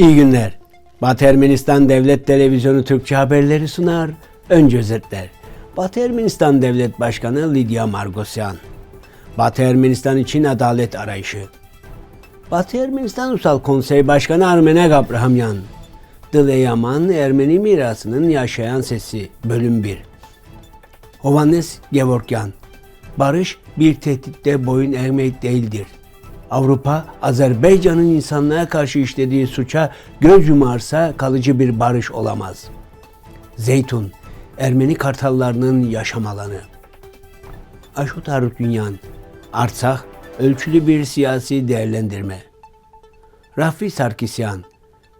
İyi günler. Batı Ermenistan Devlet Televizyonu Türkçe haberleri sunar. Önce özetler. Batı Ermenistan Devlet Başkanı Lidya Margosyan. Batı Ermenistan için adalet arayışı. Batı Ermenistan Ulusal Konsey Başkanı Armenek Abrahamyan. Dileyaman Ermeni mirasının yaşayan sesi bölüm 1. Hovannes Gevorkyan. Barış bir tehditte boyun eğmek değildir. Avrupa, Azerbaycan'ın insanlığa karşı işlediği suça göz yumarsa kalıcı bir barış olamaz. Zeytun, Ermeni kartallarının yaşam alanı. Aşutar Dünyan, Artsakh, ölçülü bir siyasi değerlendirme. Rafi Sarkisyan,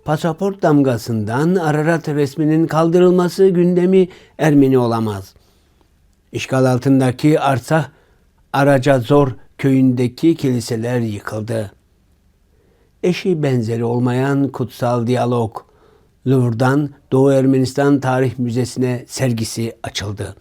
pasaport damgasından Ararat resminin kaldırılması gündemi Ermeni olamaz. İşgal altındaki Artsakh, Araca Zor köyündeki kiliseler yıkıldı. Eşi benzeri olmayan kutsal diyalog, Louvre'dan Doğu Ermenistan Tarih Müzesi'ne sergisi açıldı.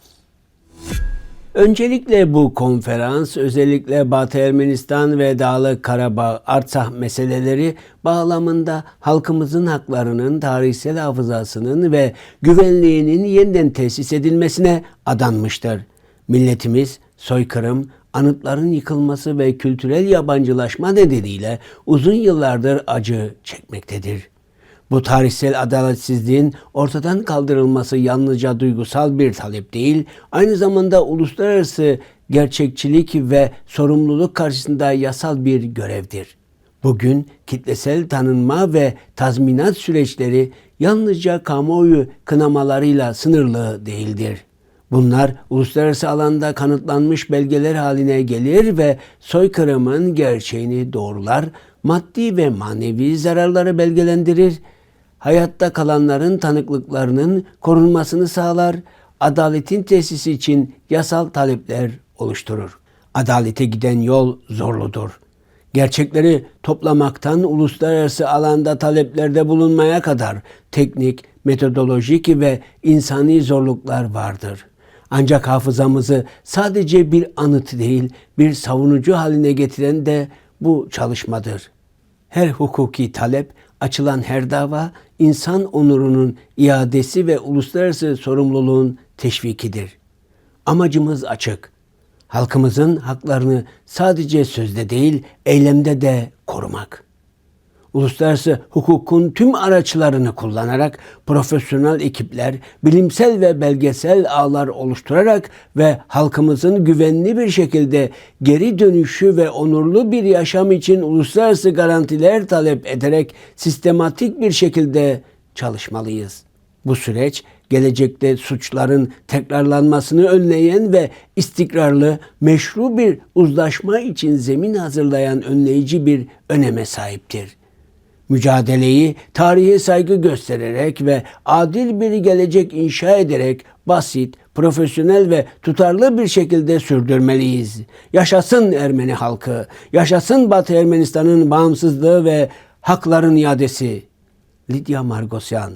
Öncelikle bu konferans özellikle Batı Ermenistan ve Dağlık Karabağ Artsah meseleleri bağlamında halkımızın haklarının tarihsel hafızasının ve güvenliğinin yeniden tesis edilmesine adanmıştır. Milletimiz soykırım, anıtların yıkılması ve kültürel yabancılaşma nedeniyle uzun yıllardır acı çekmektedir. Bu tarihsel adaletsizliğin ortadan kaldırılması yalnızca duygusal bir talep değil, aynı zamanda uluslararası gerçekçilik ve sorumluluk karşısında yasal bir görevdir. Bugün kitlesel tanınma ve tazminat süreçleri yalnızca kamuoyu kınamalarıyla sınırlı değildir. Bunlar uluslararası alanda kanıtlanmış belgeler haline gelir ve soykırımın gerçeğini doğrular, maddi ve manevi zararları belgelendirir, hayatta kalanların tanıklıklarının korunmasını sağlar, adaletin tesisi için yasal talepler oluşturur. Adalete giden yol zorludur. Gerçekleri toplamaktan uluslararası alanda taleplerde bulunmaya kadar teknik, metodolojik ve insani zorluklar vardır. Ancak hafızamızı sadece bir anıt değil, bir savunucu haline getiren de bu çalışmadır. Her hukuki talep, açılan her dava insan onurunun iadesi ve uluslararası sorumluluğun teşvikidir. Amacımız açık. Halkımızın haklarını sadece sözde değil, eylemde de korumak.'' Uluslararası hukukun tüm araçlarını kullanarak profesyonel ekipler, bilimsel ve belgesel ağlar oluşturarak ve halkımızın güvenli bir şekilde geri dönüşü ve onurlu bir yaşam için uluslararası garantiler talep ederek sistematik bir şekilde çalışmalıyız. Bu süreç gelecekte suçların tekrarlanmasını önleyen ve istikrarlı, meşru bir uzlaşma için zemin hazırlayan önleyici bir öneme sahiptir mücadeleyi tarihe saygı göstererek ve adil bir gelecek inşa ederek basit, profesyonel ve tutarlı bir şekilde sürdürmeliyiz. Yaşasın Ermeni halkı, yaşasın Batı Ermenistan'ın bağımsızlığı ve hakların iadesi. Lidya Margosyan,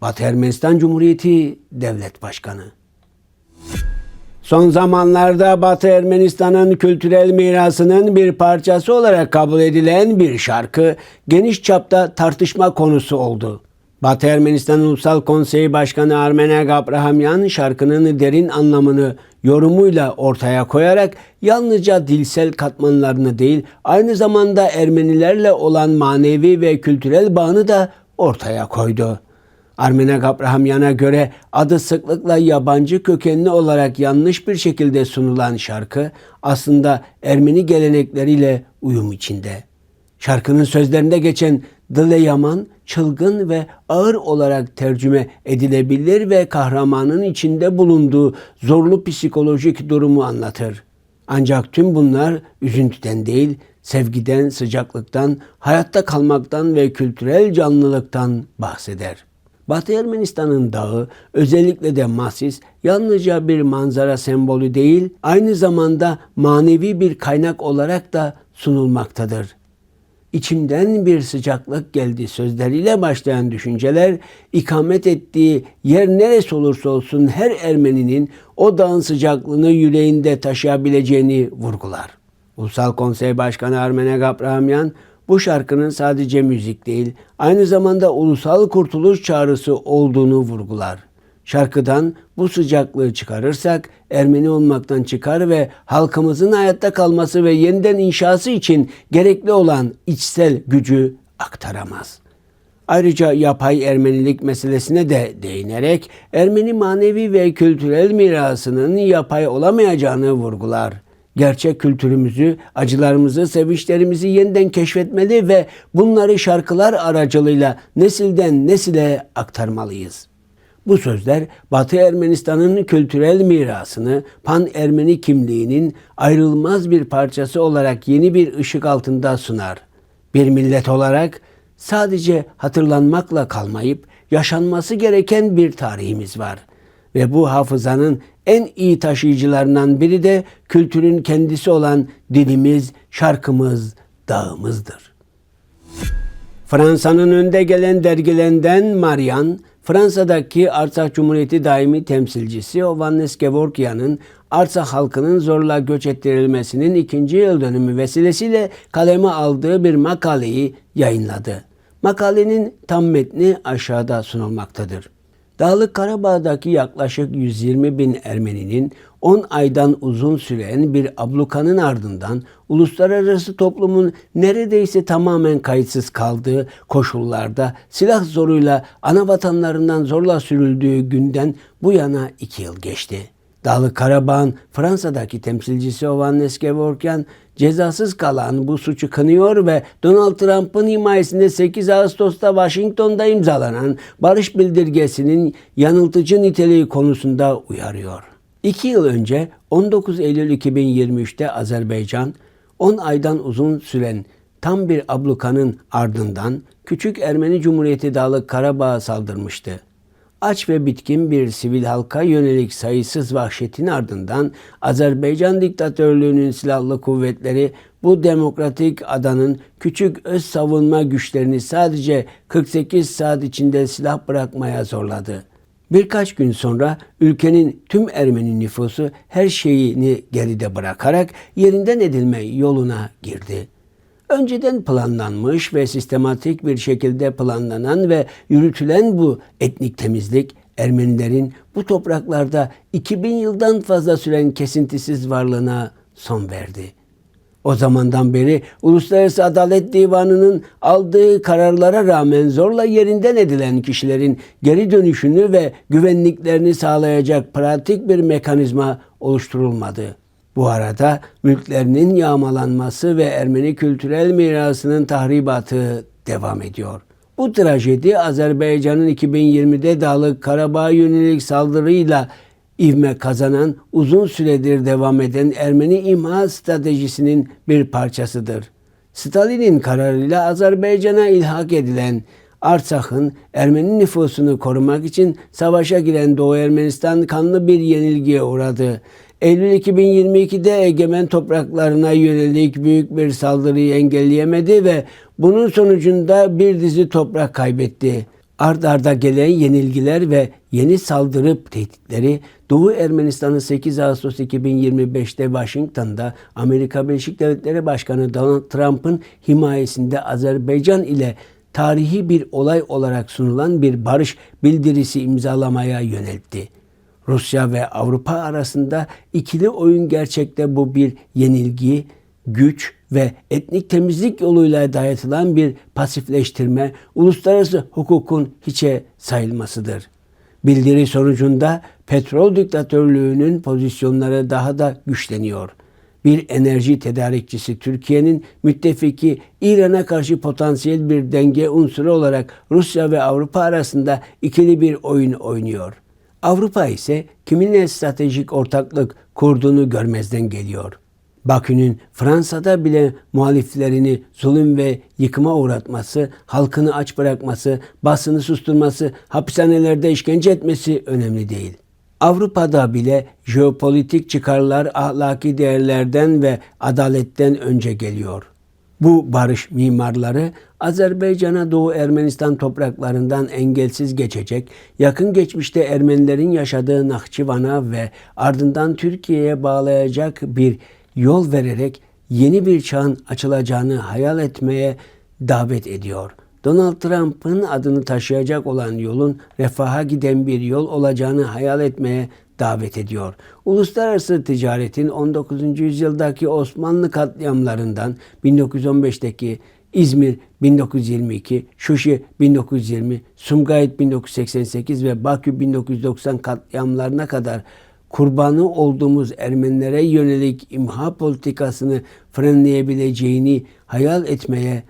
Batı Ermenistan Cumhuriyeti Devlet Başkanı. Son zamanlarda Batı Ermenistan'ın kültürel mirasının bir parçası olarak kabul edilen bir şarkı geniş çapta tartışma konusu oldu. Batı Ermenistan Ulusal Konseyi Başkanı Armenek Abrahamyan şarkının derin anlamını yorumuyla ortaya koyarak yalnızca dilsel katmanlarını değil aynı zamanda Ermenilerle olan manevi ve kültürel bağını da ortaya koydu. Armenek Abrahamyan'a göre adı sıklıkla yabancı kökenli olarak yanlış bir şekilde sunulan şarkı aslında Ermeni gelenekleriyle uyum içinde. Şarkının sözlerinde geçen Dile Yaman, çılgın ve ağır olarak tercüme edilebilir ve kahramanın içinde bulunduğu zorlu psikolojik durumu anlatır. Ancak tüm bunlar üzüntüden değil, sevgiden, sıcaklıktan, hayatta kalmaktan ve kültürel canlılıktan bahseder.'' Batı Ermenistan'ın dağı özellikle de Masis yalnızca bir manzara sembolü değil aynı zamanda manevi bir kaynak olarak da sunulmaktadır. İçimden bir sıcaklık geldi sözleriyle başlayan düşünceler ikamet ettiği yer neresi olursa olsun her Ermeninin o dağın sıcaklığını yüreğinde taşıyabileceğini vurgular. Ulusal Konsey Başkanı Armenek Abrahamyan bu şarkının sadece müzik değil, aynı zamanda ulusal kurtuluş çağrısı olduğunu vurgular. Şarkıdan bu sıcaklığı çıkarırsak Ermeni olmaktan çıkar ve halkımızın hayatta kalması ve yeniden inşası için gerekli olan içsel gücü aktaramaz. Ayrıca yapay Ermenilik meselesine de değinerek Ermeni manevi ve kültürel mirasının yapay olamayacağını vurgular. Gerçek kültürümüzü, acılarımızı, sevinçlerimizi yeniden keşfetmeli ve bunları şarkılar aracılığıyla nesilden nesile aktarmalıyız. Bu sözler Batı Ermenistan'ın kültürel mirasını, pan-Ermeni kimliğinin ayrılmaz bir parçası olarak yeni bir ışık altında sunar. Bir millet olarak sadece hatırlanmakla kalmayıp yaşanması gereken bir tarihimiz var. Ve bu hafızanın en iyi taşıyıcılarından biri de kültürün kendisi olan dilimiz, şarkımız, dağımızdır. Fransa'nın önde gelen dergilerinden Marian, Fransa'daki Artsakh Cumhuriyeti daimi temsilcisi Ovannes Gevorkyan'ın Artsakh halkının zorla göç ettirilmesinin ikinci yıl dönümü vesilesiyle kaleme aldığı bir makaleyi yayınladı. Makalenin tam metni aşağıda sunulmaktadır. Dağlık Karabağ'daki yaklaşık 120 bin Ermeninin 10 aydan uzun süren bir ablukanın ardından uluslararası toplumun neredeyse tamamen kayıtsız kaldığı koşullarda silah zoruyla ana vatanlarından zorla sürüldüğü günden bu yana iki yıl geçti. Dağlık Karabağ'ın Fransa'daki temsilcisi Ovannes Gevorkyan cezasız kalan bu suçu kınıyor ve Donald Trump'ın himayesinde 8 Ağustos'ta Washington'da imzalanan barış bildirgesinin yanıltıcı niteliği konusunda uyarıyor. İki yıl önce 19 Eylül 2023'te Azerbaycan 10 aydan uzun süren tam bir ablukanın ardından Küçük Ermeni Cumhuriyeti Dağlık Karabağ'a saldırmıştı aç ve bitkin bir sivil halka yönelik sayısız vahşetin ardından Azerbaycan diktatörlüğünün silahlı kuvvetleri bu demokratik adanın küçük öz savunma güçlerini sadece 48 saat içinde silah bırakmaya zorladı. Birkaç gün sonra ülkenin tüm Ermeni nüfusu her şeyini geride bırakarak yerinden edilme yoluna girdi önceden planlanmış ve sistematik bir şekilde planlanan ve yürütülen bu etnik temizlik Ermenilerin bu topraklarda 2000 yıldan fazla süren kesintisiz varlığına son verdi. O zamandan beri Uluslararası Adalet Divanı'nın aldığı kararlara rağmen zorla yerinden edilen kişilerin geri dönüşünü ve güvenliklerini sağlayacak pratik bir mekanizma oluşturulmadı. Bu arada mülklerinin yağmalanması ve Ermeni kültürel mirasının tahribatı devam ediyor. Bu trajedi Azerbaycan'ın 2020'de Dağlık Karabağ yönelik saldırıyla ivme kazanan uzun süredir devam eden Ermeni imha stratejisinin bir parçasıdır. Stalin'in kararıyla Azerbaycan'a ilhak edilen Artsak'ın Ermeni nüfusunu korumak için savaşa giren Doğu Ermenistan kanlı bir yenilgiye uğradı. Eylül 2022'de egemen topraklarına yönelik büyük bir saldırıyı engelleyemedi ve bunun sonucunda bir dizi toprak kaybetti. Ard arda gelen yenilgiler ve yeni saldırı tehditleri Doğu Ermenistan'ı 8 Ağustos 2025'te Washington'da Amerika Birleşik Devletleri Başkanı Donald Trump'ın himayesinde Azerbaycan ile tarihi bir olay olarak sunulan bir barış bildirisi imzalamaya yöneltti. Rusya ve Avrupa arasında ikili oyun gerçekte bu bir yenilgi, güç ve etnik temizlik yoluyla dayatılan bir pasifleştirme, uluslararası hukukun hiçe sayılmasıdır. Bildiri sonucunda petrol diktatörlüğünün pozisyonları daha da güçleniyor. Bir enerji tedarikçisi Türkiye'nin müttefiki İran'a karşı potansiyel bir denge unsuru olarak Rusya ve Avrupa arasında ikili bir oyun oynuyor. Avrupa ise kiminle stratejik ortaklık kurduğunu görmezden geliyor. Bakü'nün Fransa'da bile muhaliflerini zulüm ve yıkıma uğratması, halkını aç bırakması, basını susturması, hapishanelerde işkence etmesi önemli değil. Avrupa'da bile jeopolitik çıkarlar ahlaki değerlerden ve adaletten önce geliyor. Bu barış mimarları Azerbaycan'a Doğu Ermenistan topraklarından engelsiz geçecek, yakın geçmişte Ermenilerin yaşadığı Nahçıvan'a ve ardından Türkiye'ye bağlayacak bir yol vererek yeni bir çağın açılacağını hayal etmeye davet ediyor. Donald Trump'ın adını taşıyacak olan yolun refaha giden bir yol olacağını hayal etmeye davet ediyor. Uluslararası ticaretin 19. yüzyıldaki Osmanlı katliamlarından 1915'teki İzmir 1922, Şuşi 1920, Sumgayit 1988 ve Bakü 1990 katliamlarına kadar kurbanı olduğumuz Ermenilere yönelik imha politikasını frenleyebileceğini hayal etmeye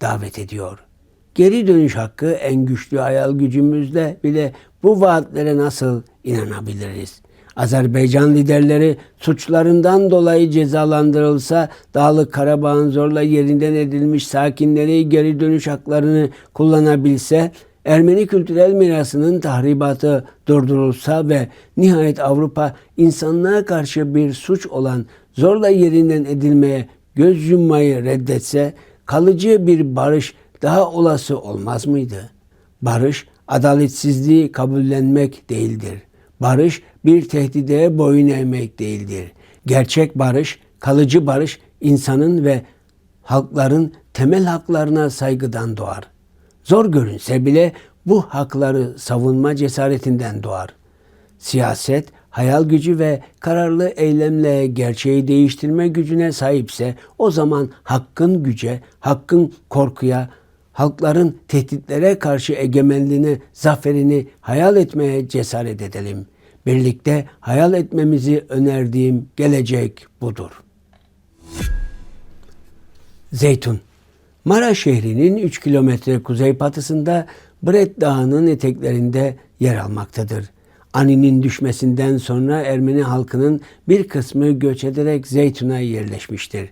davet ediyor. Geri dönüş hakkı en güçlü hayal gücümüzle bile bu vaatlere nasıl inanabiliriz? Azerbaycan liderleri suçlarından dolayı cezalandırılsa Dağlık Karabağ'ın zorla yerinden edilmiş sakinleri geri dönüş haklarını kullanabilse Ermeni kültürel mirasının tahribatı durdurulsa ve nihayet Avrupa insanlığa karşı bir suç olan zorla yerinden edilmeye göz yummayı reddetse kalıcı bir barış daha olası olmaz mıydı? Barış adaletsizliği kabullenmek değildir. Barış bir tehdide boyun eğmek değildir. Gerçek barış, kalıcı barış insanın ve halkların temel haklarına saygıdan doğar. Zor görünse bile bu hakları savunma cesaretinden doğar. Siyaset, hayal gücü ve kararlı eylemle gerçeği değiştirme gücüne sahipse o zaman hakkın güce, hakkın korkuya, halkların tehditlere karşı egemenliğini, zaferini hayal etmeye cesaret edelim. Birlikte hayal etmemizi önerdiğim gelecek budur. Zeytun Mara şehrinin 3 kilometre kuzeybatısında Bret Dağı'nın eteklerinde yer almaktadır. Ani'nin düşmesinden sonra Ermeni halkının bir kısmı göç ederek Zeytun'a yerleşmiştir.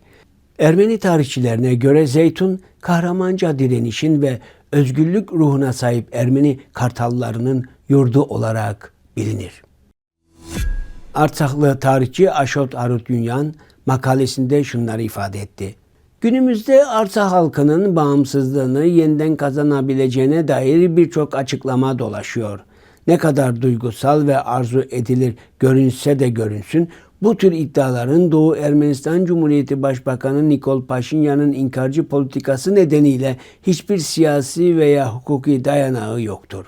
Ermeni tarihçilerine göre Zeytun, kahramanca direnişin ve özgürlük ruhuna sahip Ermeni kartallarının yurdu olarak bilinir. Artsaklı tarihçi Aşot Arut Yunyan makalesinde şunları ifade etti. Günümüzde Arsa halkının bağımsızlığını yeniden kazanabileceğine dair birçok açıklama dolaşıyor. Ne kadar duygusal ve arzu edilir görünse de görünsün, bu tür iddiaların Doğu Ermenistan Cumhuriyeti Başbakanı Nikol Paşinyan'ın inkarcı politikası nedeniyle hiçbir siyasi veya hukuki dayanağı yoktur.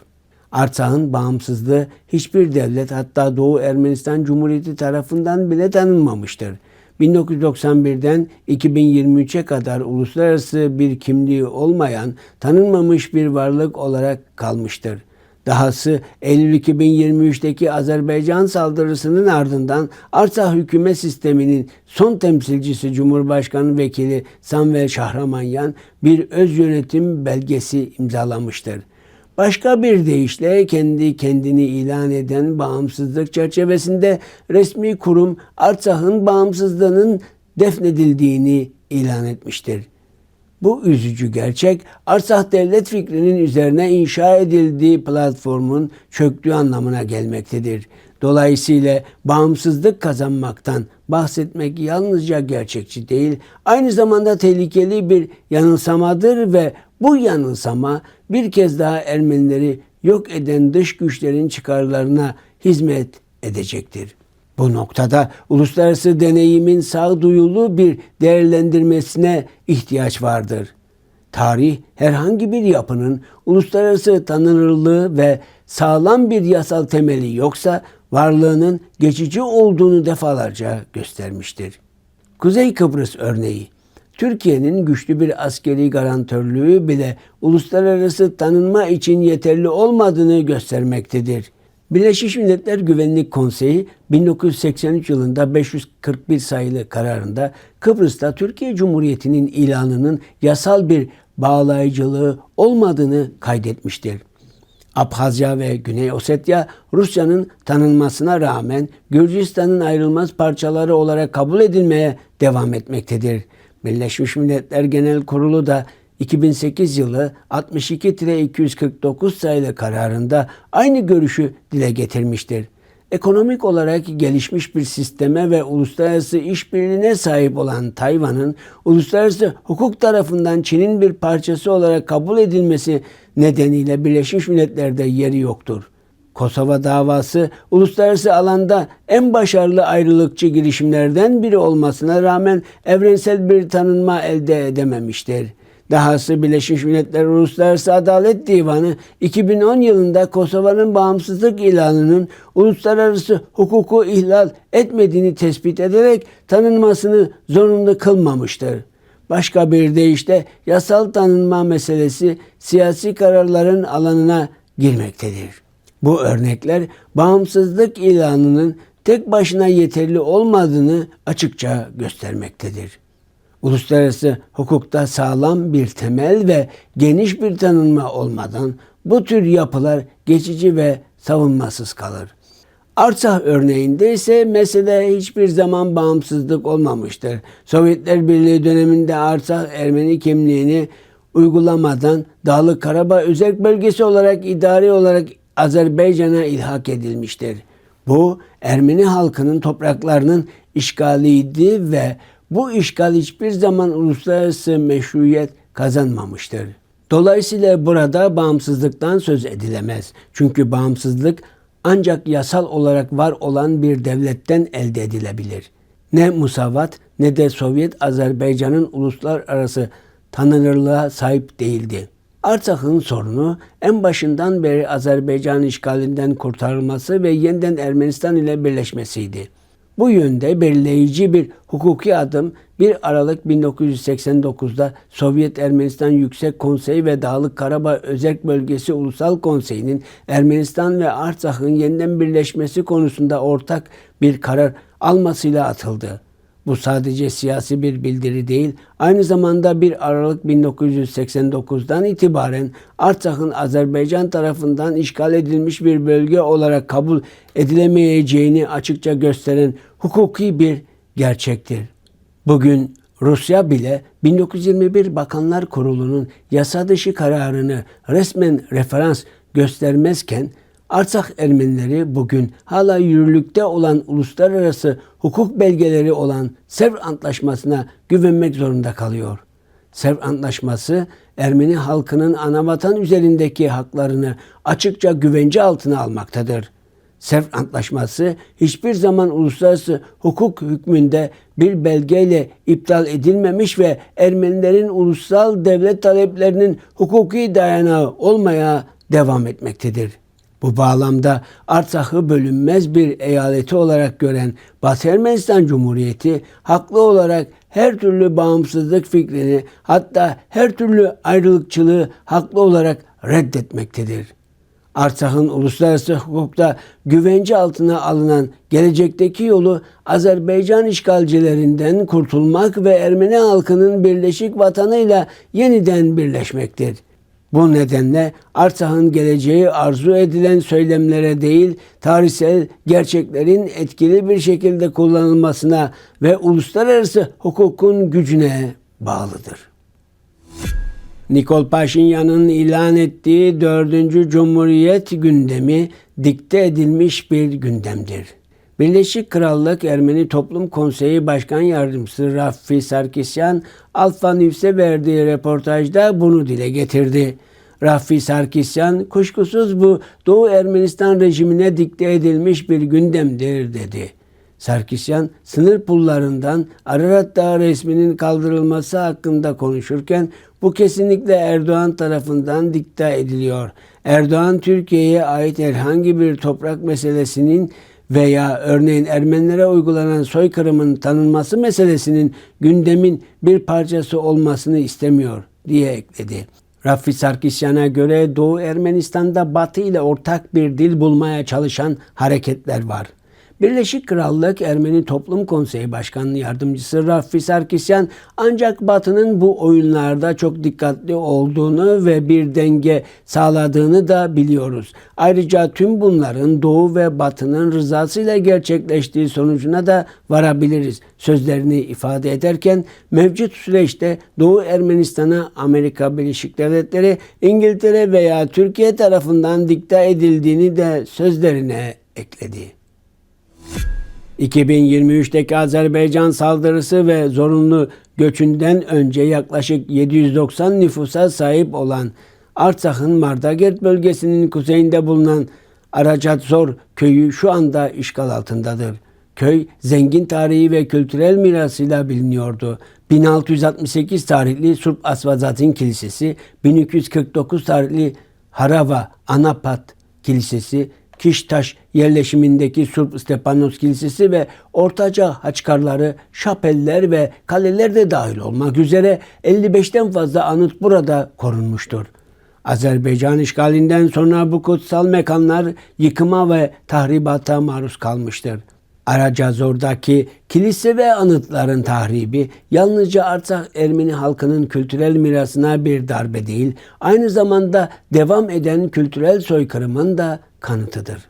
Artsak'ın bağımsızlığı hiçbir devlet hatta Doğu Ermenistan Cumhuriyeti tarafından bile tanınmamıştır. 1991'den 2023'e kadar uluslararası bir kimliği olmayan, tanınmamış bir varlık olarak kalmıştır. Dahası Eylül 2023'teki Azerbaycan saldırısının ardından Arsa hükümet sisteminin son temsilcisi Cumhurbaşkanı Vekili Samvel Şahramanyan bir öz yönetim belgesi imzalamıştır. Başka bir deyişle kendi kendini ilan eden bağımsızlık çerçevesinde resmi kurum Artsak'ın bağımsızlığının defnedildiğini ilan etmiştir. Bu üzücü gerçek Artsakh devlet fikrinin üzerine inşa edildiği platformun çöktüğü anlamına gelmektedir. Dolayısıyla bağımsızlık kazanmaktan bahsetmek yalnızca gerçekçi değil, aynı zamanda tehlikeli bir yanılsamadır ve bu yanılsama bir kez daha Ermenileri yok eden dış güçlerin çıkarlarına hizmet edecektir. Bu noktada uluslararası deneyimin sağduyulu bir değerlendirmesine ihtiyaç vardır. Tarih herhangi bir yapının uluslararası tanınırlığı ve sağlam bir yasal temeli yoksa varlığının geçici olduğunu defalarca göstermiştir. Kuzey Kıbrıs örneği Türkiye'nin güçlü bir askeri garantörlüğü bile uluslararası tanınma için yeterli olmadığını göstermektedir. Birleşmiş Milletler Güvenlik Konseyi 1983 yılında 541 sayılı kararında Kıbrıs'ta Türkiye Cumhuriyeti'nin ilanının yasal bir bağlayıcılığı olmadığını kaydetmiştir. Abhazya ve Güney Ossetya Rusya'nın tanınmasına rağmen Gürcistan'ın ayrılmaz parçaları olarak kabul edilmeye devam etmektedir. Birleşmiş Milletler Genel Kurulu da 2008 yılı 62-249 sayılı kararında aynı görüşü dile getirmiştir. Ekonomik olarak gelişmiş bir sisteme ve uluslararası işbirliğine sahip olan Tayvan'ın uluslararası hukuk tarafından Çin'in bir parçası olarak kabul edilmesi nedeniyle Birleşmiş Milletler'de yeri yoktur. Kosova davası uluslararası alanda en başarılı ayrılıkçı girişimlerden biri olmasına rağmen evrensel bir tanınma elde edememiştir. Dahası Birleşmiş Milletler Uluslararası Adalet Divanı 2010 yılında Kosova'nın bağımsızlık ilanının uluslararası hukuku ihlal etmediğini tespit ederek tanınmasını zorunlu kılmamıştır. Başka bir deyişle yasal tanınma meselesi siyasi kararların alanına girmektedir. Bu örnekler bağımsızlık ilanının tek başına yeterli olmadığını açıkça göstermektedir. Uluslararası hukukta sağlam bir temel ve geniş bir tanınma olmadan bu tür yapılar geçici ve savunmasız kalır. Artsakh örneğinde ise mesele hiçbir zaman bağımsızlık olmamıştır. Sovyetler Birliği döneminde Artsakh Ermeni kimliğini uygulamadan Dağlık Karabağ özel bölgesi olarak idari olarak Azerbaycan'a ilhak edilmiştir. Bu Ermeni halkının topraklarının işgaliydi ve bu işgal hiçbir zaman uluslararası meşruiyet kazanmamıştır. Dolayısıyla burada bağımsızlıktan söz edilemez. Çünkü bağımsızlık ancak yasal olarak var olan bir devletten elde edilebilir. Ne musavat ne de Sovyet Azerbaycan'ın uluslararası tanınırlığa sahip değildi. Artsak'ın sorunu en başından beri Azerbaycan işgalinden kurtarılması ve yeniden Ermenistan ile birleşmesiydi. Bu yönde belirleyici bir hukuki adım 1 Aralık 1989'da Sovyet Ermenistan Yüksek Konseyi ve Dağlık Karabağ Özerk Bölgesi Ulusal Konseyi'nin Ermenistan ve Artsak'ın yeniden birleşmesi konusunda ortak bir karar almasıyla atıldı. Bu sadece siyasi bir bildiri değil, aynı zamanda 1 Aralık 1989'dan itibaren Artsak'ın Azerbaycan tarafından işgal edilmiş bir bölge olarak kabul edilemeyeceğini açıkça gösteren hukuki bir gerçektir. Bugün Rusya bile 1921 Bakanlar Kurulu'nun yasa dışı kararını resmen referans göstermezken Arsak Ermenileri bugün hala yürürlükte olan uluslararası hukuk belgeleri olan Sevr Antlaşması'na güvenmek zorunda kalıyor. Sevr Antlaşması Ermeni halkının anavatan üzerindeki haklarını açıkça güvence altına almaktadır. Sevr Antlaşması hiçbir zaman uluslararası hukuk hükmünde bir belgeyle iptal edilmemiş ve Ermenilerin ulusal devlet taleplerinin hukuki dayanağı olmaya devam etmektedir. Bu bağlamda Artsak'ı bölünmez bir eyaleti olarak gören Batı Ermenistan Cumhuriyeti haklı olarak her türlü bağımsızlık fikrini hatta her türlü ayrılıkçılığı haklı olarak reddetmektedir. Artsak'ın uluslararası hukukta güvence altına alınan gelecekteki yolu Azerbaycan işgalcilerinden kurtulmak ve Ermeni halkının birleşik vatanıyla yeniden birleşmektir. Bu nedenle Artsak'ın geleceği arzu edilen söylemlere değil, tarihsel gerçeklerin etkili bir şekilde kullanılmasına ve uluslararası hukukun gücüne bağlıdır. Nikol Paşinyan'ın ilan ettiği 4. Cumhuriyet gündemi dikte edilmiş bir gündemdir. Birleşik Krallık Ermeni Toplum Konseyi Başkan Yardımcısı Raffi Sarkisyan Alfa News'e verdiği reportajda bunu dile getirdi. Raffi Sarkisyan kuşkusuz bu Doğu Ermenistan rejimine dikte edilmiş bir gündemdir dedi. Sarkisyan sınır pullarından Ararat Dağı resminin kaldırılması hakkında konuşurken bu kesinlikle Erdoğan tarafından dikte ediliyor. Erdoğan Türkiye'ye ait herhangi bir toprak meselesinin veya örneğin Ermenilere uygulanan soykırımın tanınması meselesinin gündemin bir parçası olmasını istemiyor diye ekledi. Raffi Sarkisyan'a göre Doğu Ermenistan'da Batı ile ortak bir dil bulmaya çalışan hareketler var. Birleşik Krallık Ermeni Toplum Konseyi Başkanı Yardımcısı Raffi Sarkisyan ancak Batı'nın bu oyunlarda çok dikkatli olduğunu ve bir denge sağladığını da biliyoruz. Ayrıca tüm bunların Doğu ve Batı'nın rızasıyla gerçekleştiği sonucuna da varabiliriz. Sözlerini ifade ederken mevcut süreçte Doğu Ermenistan'a Amerika Birleşik Devletleri, İngiltere veya Türkiye tarafından dikte edildiğini de sözlerine ekledi. 2023'teki Azerbaycan saldırısı ve zorunlu göçünden önce yaklaşık 790 nüfusa sahip olan Artsak'ın Mardagert bölgesinin kuzeyinde bulunan Aracatzor köyü şu anda işgal altındadır. Köy zengin tarihi ve kültürel mirasıyla biliniyordu. 1668 tarihli Surp Asvazatin Kilisesi, 1249 tarihli Harava Anapat Kilisesi, Kiştaş yerleşimindeki Surp Stepanos Kilisesi ve Ortaca Haçkarları, şapeller ve kaleler de dahil olmak üzere 55'ten fazla anıt burada korunmuştur. Azerbaycan işgalinden sonra bu kutsal mekanlar yıkıma ve tahribata maruz kalmıştır. Aracazor'daki kilise ve anıtların tahribi yalnızca Artsakh Ermeni halkının kültürel mirasına bir darbe değil, aynı zamanda devam eden kültürel soykırımın da kanıtıdır.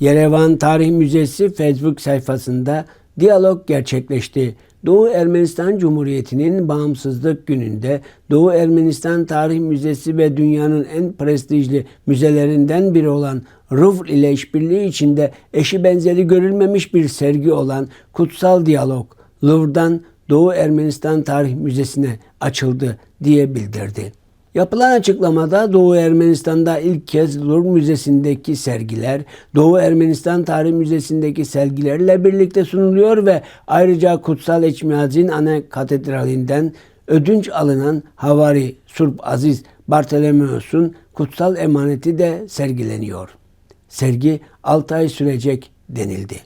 Yerevan Tarih Müzesi Facebook sayfasında diyalog gerçekleşti. Doğu Ermenistan Cumhuriyeti'nin bağımsızlık gününde Doğu Ermenistan Tarih Müzesi ve dünyanın en prestijli müzelerinden biri olan Louvre ile işbirliği içinde eşi benzeri görülmemiş bir sergi olan Kutsal Diyalog Louvre'dan Doğu Ermenistan Tarih Müzesi'ne açıldı diye bildirdi. Yapılan açıklamada Doğu Ermenistan'da ilk kez Louvre Müzesi'ndeki sergiler, Doğu Ermenistan Tarih Müzesi'ndeki sergilerle birlikte sunuluyor ve ayrıca Kutsal Eçmiyazin Ana Katedrali'nden ödünç alınan Havari Surp Aziz Bartolomeos'un kutsal emaneti de sergileniyor. Sergi 6 ay sürecek denildi.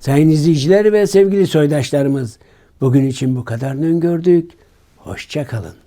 Sayın izleyiciler ve sevgili soydaşlarımız, bugün için bu kadarını öngördük. Hoşçakalın.